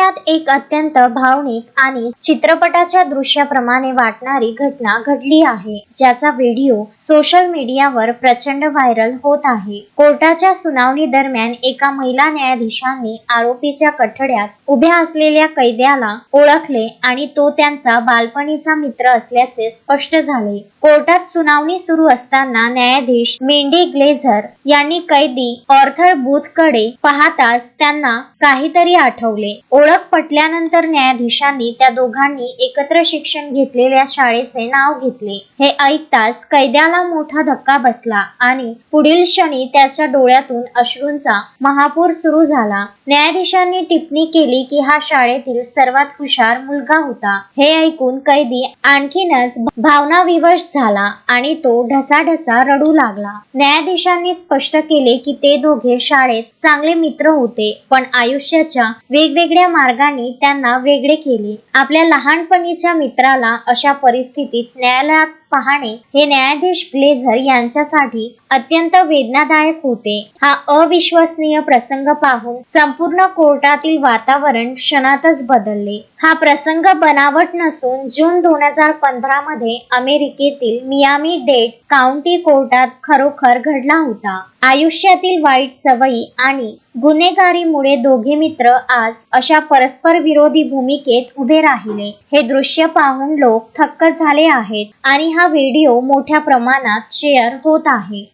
एक अत्यंत भावनिक आणि चित्रपटाच्या दृश्याप्रमाणे वाटणारी घटना घडली आहे. ज्याचा व्हिडिओ सोशल मीडियावर प्रचंड व्हायरल होत आहे. कोर्टाच्या सुनावणी दरम्यान एका महिला न्यायाधीशांनी आरोपीच्या कठड्यात उभ्या असलेल्या कैद्याला ओळखले आणि तो त्यांचा बालपणीचा मित्र असल्याचे स्पष्ट झाले. कोर्टात सुनावणी सुरू असताना न्यायाधीश मेंडी ग्लेझर यांनी कैदी ऑर्थर बूथकडे पाहताच त्यांना काहीतरी आठवले. ओळख ओळख पटल्यानंतर न्यायाधीशांनी त्या दोघांनी एकत्र शिक्षण घेतलेल्या शाळेचे नाव घेतले. हे ऐकताच कैद्याला मोठा धक्का बसला आणि पुढील क्षणी त्याच्या डोळ्यातून अश्रूंचा महापूर सुरू झाला. न्यायाधीशांनी टिप्पणी केली की हा शाळेतील सर्वात हुशार मुलगा होता. हे ऐकून कैदी आणखीनच भावनाविवश झाला आणि तो ढसाढसा रडू लागला. न्यायाधीशांनी स्पष्ट केले की ते दोघे शाळेत चांगले मित्र होते पण आयुष्याच्या वेगवेगळ्या मार्गाने त्यांना वेगळे केले. आपल्या लहानपणीच्या मित्राला अशा परिस्थितीत न्यायालयात पाहणे हे न्यायाधीश ग्लेझर यांच्यासाठी अत्यंत वेदनादायक होते. हा अविश्वसनीय प्रसंग पाहून संपूर्ण कोर्टातील वातावरण क्षणातच बदलले. हा प्रसंग बनावट नसून जून दोन हजार पंधरा मध्ये अमेरिकेतील मियामी डेट काउंटी कोर्टात खरोखर घडला होता. आयुष्यातील वाईट सवयी आणि गुन्हेगारीमुळे दोघे मित्र आज अशा परस्पर विरोधी भूमिकेत उभे राहिले. हे दृश्य पाहून लोक थक्क झाले आहेत आणि हा व्हिडिओ मोठ्या प्रमाणात शेअर होत आहे.